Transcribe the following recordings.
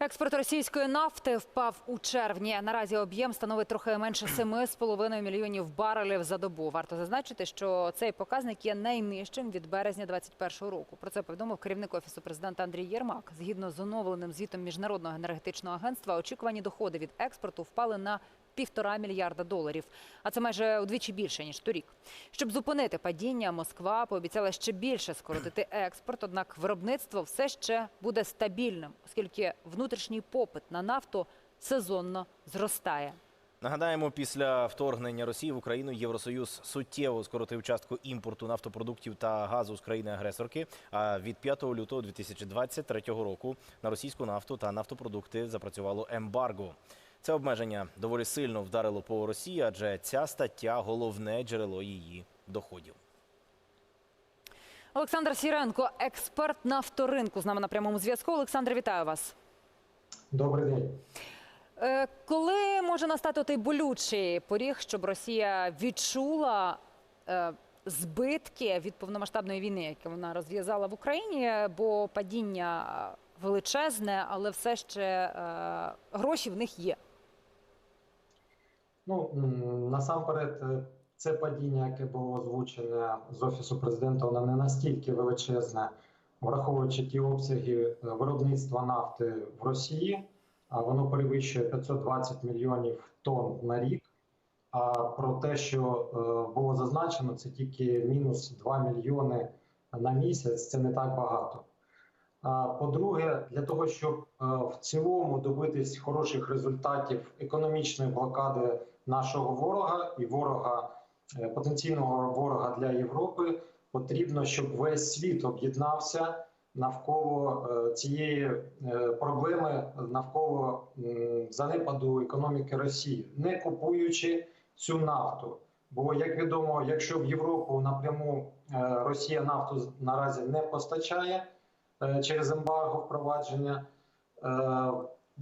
Експорт російської нафти впав у червні. Наразі об'єм становить трохи менше 7,5 мільйонів барелів за добу. Варто зазначити, що цей показник є найнижчим від березня 2021 року. Про це повідомив керівник офісу президента Андрій Єрмак. Згідно з оновленим звітом міжнародного енергетичного агентства, очікувані доходи від експорту впали на півтора мільярда доларів. А це майже удвічі більше ніж торік. Щоб зупинити падіння, Москва пообіцяла ще більше скоротити експорт. Однак виробництво все ще буде стабільним, оскільки внутрішній попит на нафту сезонно зростає. Нагадаємо, після вторгнення Росії в Україну Євросоюз суттєво скоротив частку імпорту нафтопродуктів та газу з країни-агресорки. А від 5 лютого 2023 року на російську нафту та нафтопродукти запрацювало ембарго. Це обмеження доволі сильно вдарило по Росії, адже ця стаття головне джерело її доходів. Олександр Сіренко, експерт нафторинку, з нами на прямому зв'язку. Олександр, вітаю вас. Добрий день. Е, Коли може настати той болючий поріг, щоб Росія відчула е, збитки від повномасштабної війни, яку вона розв'язала в Україні, бо падіння величезне, але все ще е, гроші в них є. Ну насамперед, е, це падіння, яке було озвучене з офісу президента, воно не настільки величезне, враховуючи ті обсяги е, виробництва нафти в Росії, воно перевищує 520 мільйонів тонн на рік. А про те, що е, було зазначено, це тільки мінус 2 мільйони на місяць. Це не так багато. По-друге, для того, щоб в цілому добитись хороших результатів економічної блокади нашого ворога і ворога е, потенційного ворога для Європи, потрібно, щоб весь світ об'єднався навколо е, цієї е, проблеми, навколо занепаду економіки Росії, не купуючи цю нафту. Бо, як відомо, якщо в Європу напряму Росія нафту наразі не постачає через ембарго впровадження,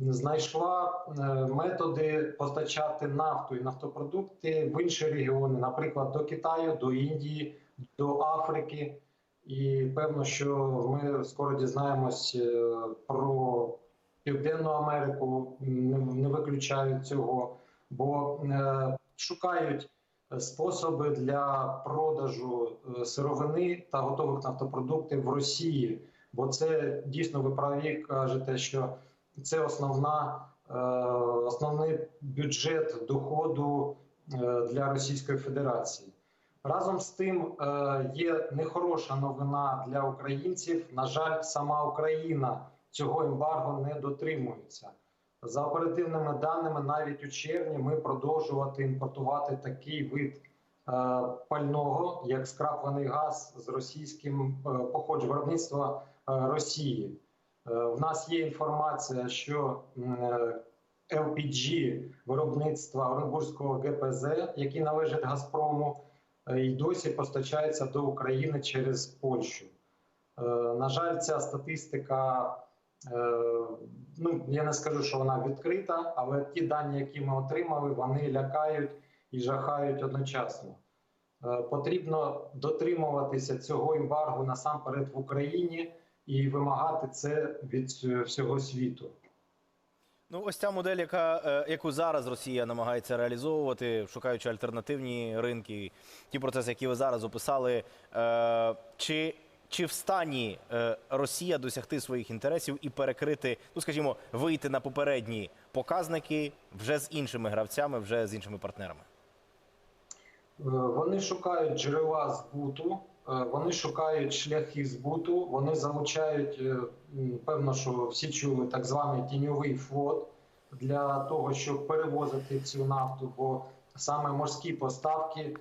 знайшла е, методи постачати нафту і нафтопродукти в інші регіони, наприклад, до Китаю, до Індії, до Африки. І певно, що ми скоро дізнаємось е, про Південну Америку, не, виключають цього, бо е, шукають способи для продажу сировини та готових нафтопродуктів в Росії. Бо це дійсно ви праві кажете, що це основна, е, основний бюджет доходу е, для Російської Федерації. Разом з тим е, є нехороша новина для українців. На жаль, сама Україна цього ембарго не дотримується. За оперативними даними, навіть у червні ми продовжувати імпортувати такий вид пального, як скраплений газ з російським походженням виробництва Росії. Е, В нас є інформація, що е, LPG виробництва Оренбурзького ГПЗ, який належить Газпрому, е, і досі постачається до України через Польщу. На жаль, ця статистика, ну я не скажу, що вона відкрита, але ті дані, які ми отримали, вони лякають і жахають одночасно. Потрібно дотримуватися цього ембаргу насамперед в Україні і вимагати це від е, всього світу. Ну, ось ця модель, яка, е, яку зараз Росія намагається реалізовувати, шукаючи альтернативні ринки, ті процеси, які ви зараз описали, е, чи, чи в стані Росія досягти своїх інтересів і перекрити, ну скажімо, вийти на попередні показники вже з іншими гравцями, вже з іншими партнерами? Вони шукають джерела збуту, вони шукають шляхи збуту, вони залучають, е, певно, що всі чули так званий тіньовий флот для того, щоб перевозити цю нафту, бо саме морські поставки е,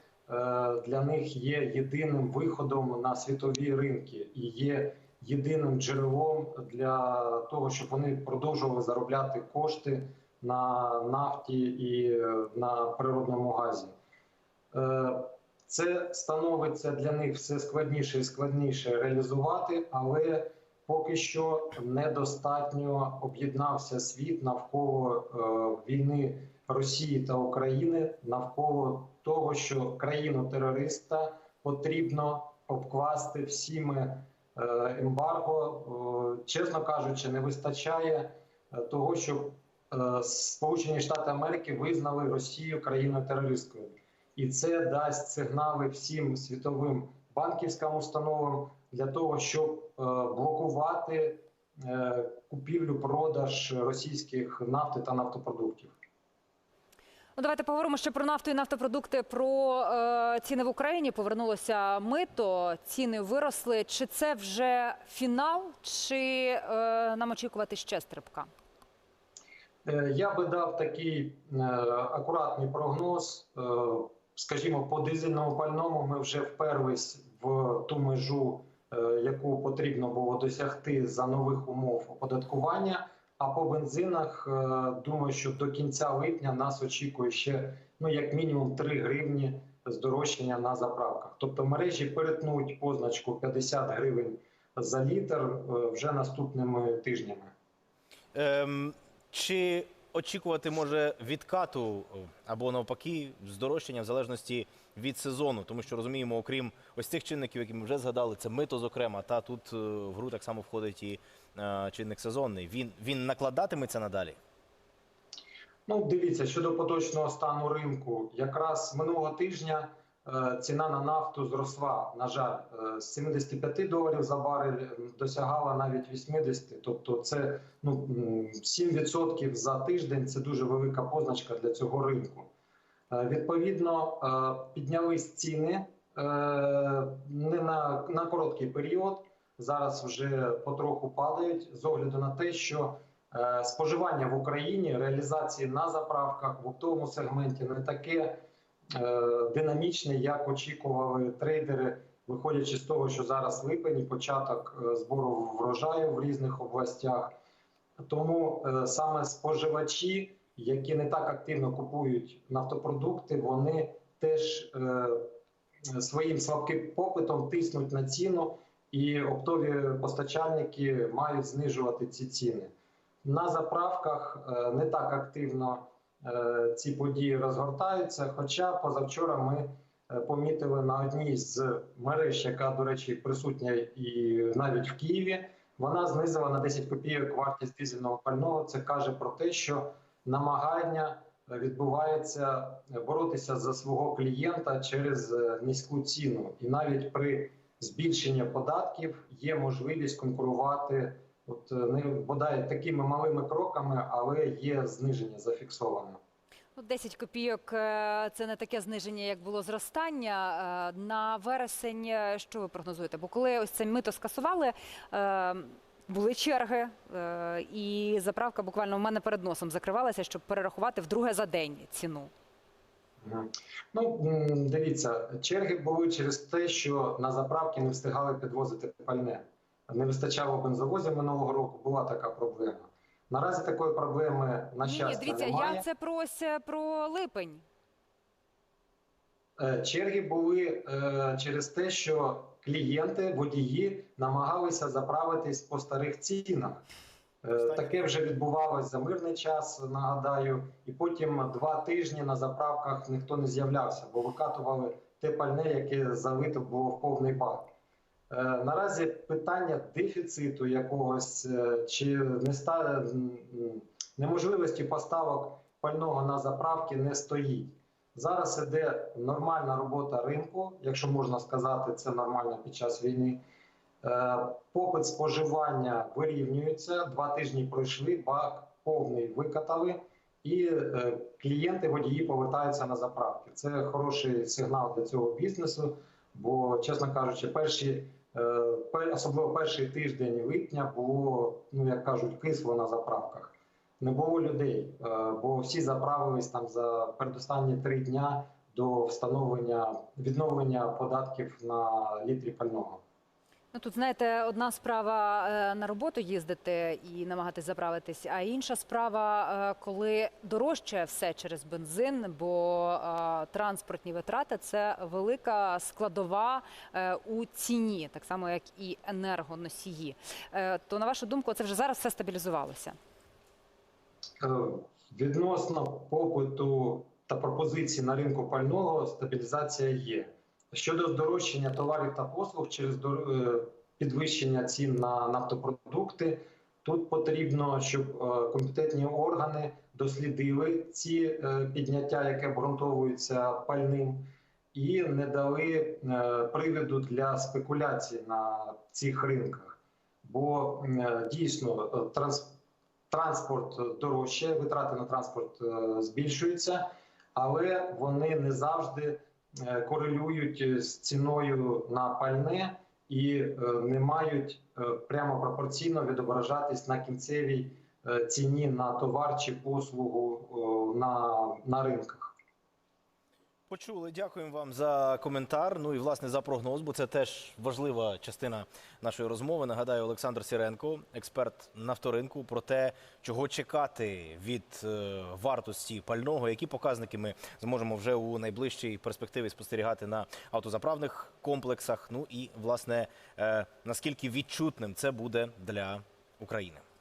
для них є єдиним виходом на світові ринки і є єдиним джерелом для того, щоб вони продовжували заробляти кошти на нафті і е, на природному газі. Це становиться для них все складніше і складніше реалізувати, але поки що недостатньо об'єднався світ навколо е, війни Росії та України, навколо того, що країну терориста потрібно обкласти всіми е, ембарго. Е, Чесно кажучи, не вистачає е, того, щоб е, Сполучені Штати Америки визнали Росію країною терористкою, і це дасть сигнали всім світовим банківським установам для того, щоб е, блокувати е, купівлю продаж російських нафти та нафтопродуктів. Ну, давайте поговоримо ще про нафту і нафтопродукти. Про е, ціни в Україні повернулося мито. Ціни виросли. Чи це вже фінал, чи е, нам очікувати ще стрибка? Е, Я би дав такий е, акуратний прогноз. Е, Скажімо, по дизельному пальному ми вже вперлись в ту межу, е, яку потрібно було досягти за нових умов оподаткування. А по бензинах, е, думаю, що до кінця липня нас очікує ще ну як мінімум 3 гривні здорожчання на заправках. Тобто мережі перетнуть позначку 50 гривень за літр е, вже наступними тижнями. Ем, чи очікувати може відкату е, або навпаки здорожчання в залежності від сезону? Тому що розуміємо, окрім ось цих чинників, які ми вже згадали, це мито, зокрема, та тут е, в гру так само входить і е, чинник сезонний. Він, він накладатиметься надалі? Ну, дивіться, щодо поточного стану ринку, якраз минулого тижня ціна на нафту зросла. На жаль, е, з 75 доларів за барель досягала навіть 80. Тобто, це ну м, 7% за тиждень. Це дуже велика позначка для цього ринку. Е, Відповідно, е, піднялись ціни е, не на, на короткий період. Зараз вже потроху падають з огляду на те, що Е, Споживання в Україні, реалізації на заправках в оптовому сегменті не таке е, динамічне, як очікували трейдери, виходячи з того, що зараз липень і початок е, збору врожаю в різних областях. Тому е, саме споживачі, які не так активно купують нафтопродукти, вони теж своїм слабким попитом тиснуть на ціну, і оптові постачальники мають знижувати ці ціни. На заправках не так активно ці події розгортаються. Хоча позавчора ми е, помітили на одній з мереж, яка, до речі, присутня і навіть в Києві, вона знизила на 10 копійок вартість дизельного пального. Це каже про те, що намагання відбувається боротися за свого клієнта через е, низьку ціну, і навіть при збільшенні податків є можливість конкурувати. От е, не бодай такими малими кроками, але є зниження зафіксоване. Ну, 10 копійок е, це не таке зниження, як було зростання. Е, На вересень що ви прогнозуєте? Бо коли ось це мито скасували, були черги, і заправка буквально у мене перед носом закривалася, щоб перерахувати вдруге за день ціну. Ну дивіться, черги були через те, що на заправки не встигали підвозити пальне. Не вистачало бензовозів минулого року. Була така проблема. Наразі такої проблеми на Ні, дивіться, немає. я це про е, про липень. Е, Черги були е, через те, що клієнти, водії намагалися заправитись по старих цінах. Таке вже відбувалось за мирний час, нагадаю, і потім два тижні на заправках ніхто не з'являвся, бо викатували те пальне, яке залито було в повний бак. Е, Наразі питання дефіциту якогось е, чи неможливості поставок пального на заправки не стоїть. Зараз іде нормальна робота ринку, якщо можна сказати, це нормально під час війни. Е, Попит споживання вирівнюється. Два тижні пройшли, бак повний викатали, і клієнти водії повертаються на заправки. Це хороший сигнал для цього бізнесу. Бо, чесно кажучи, перші е, особливо перший тиждень липня було, ну як кажуть, кисло на заправках. Не було людей, е, бо всі заправились там за передостанні три дня до встановлення відновлення податків на літрі пального. Ну тут знаєте, одна справа е, на роботу їздити і намагатись заправитись, а інша справа, е, коли дорожчає все через бензин, бо е, транспортні витрати це велика складова у ціні, так само як і енергоносії. То на вашу думку, це вже зараз все стабілізувалося. Відносно попиту та пропозицій на ринку пального стабілізація є. Щодо здорожчання товарів та послуг через е, підвищення цін на нафтопродукти, Тут потрібно, щоб е, компетентні органи дослідили ці е, підняття, яке обґрунтовується пальним, і не дали приводу для спекуляцій на цих ринках. Бо дійсно транспорт дорожче, витрати на транспорт збільшуються, але вони не завжди корелюють з ціною на пальне і е, не мають е, прямо пропорційно відображатись на кінцевій е, ціні на товар чи послугу е, на, на ринках. Почули, дякуємо вам за коментар. Ну і власне за прогноз, бо це теж важлива частина нашої розмови. Нагадаю, Олександр Сіренко, експерт нафторинку, про те, чого чекати від е, вартості пального, які показники ми зможемо вже у найближчій перспективі спостерігати на автозаправних комплексах. Ну і власне е, наскільки відчутним це буде для України.